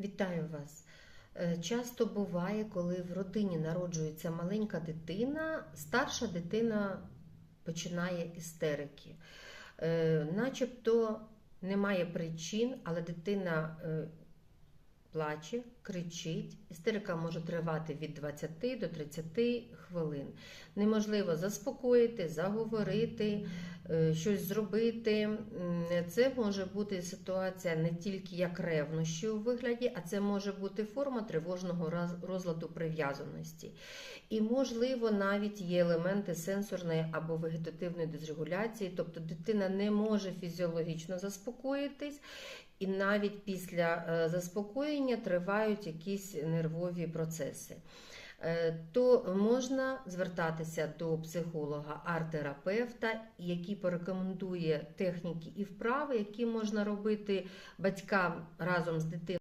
Вітаю вас. Е, Часто буває, коли в родині народжується маленька дитина, старша дитина починає істерики. Е, Начебто немає причин, але дитина е, плаче, кричить. Істерика може тривати від 20 до 30 хвилин. Неможливо заспокоїти, заговорити, щось зробити. Це може бути ситуація не тільки як ревнощі у вигляді, а це може бути форма тривожного розладу прив'язаності. І, можливо, навіть є елементи сенсорної або вегетативної дисрегуляції, тобто дитина не може фізіологічно заспокоїтись, і навіть після е, заспокоєння тривають якісь нервові процеси. Е, То можна звертатися до психолога, арт-терапевта, який порекомендує техніки і вправи, які можна робити батькам разом з дитиною.